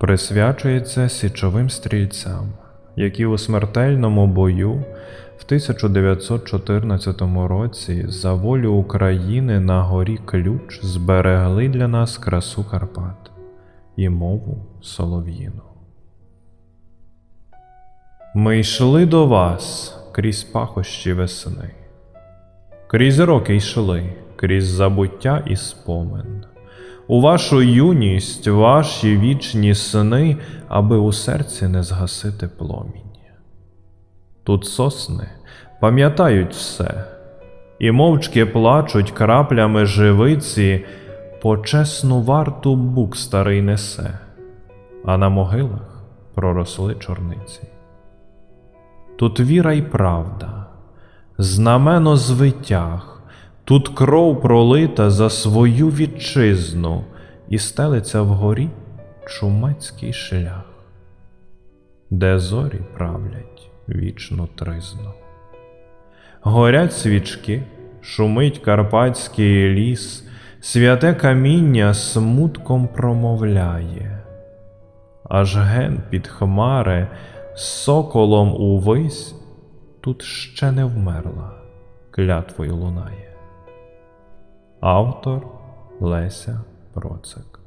присвячується січовим стрільцям, які у смертельному бою в 1914 році за волю України на горі Ключ зберегли для нас красу Карпат і мову солов'їну. Ми йшли до вас крізь пахощі весни, крізь роки йшли, крізь забуття і спомин, у вашу юність, ваші вічні сни, аби у серці не згасити пломінь. Тут сосни пам'ятають все, і мовчки плачуть краплями живиці, почесну варту бук старий несе, а на могилах проросли чорниці. Тут віра й правда, знамено звитяг, тут кров пролита за свою вітчизну, і стелиться вгорі чумацький шлях, де зорі правлять вічну тризну. Горять свічки, шумить карпатський ліс, святе каміння смутком промовляє. Аж ген під хмари з соколом увись тут ще не вмерла, клятвою лунає. Автор Леся Процик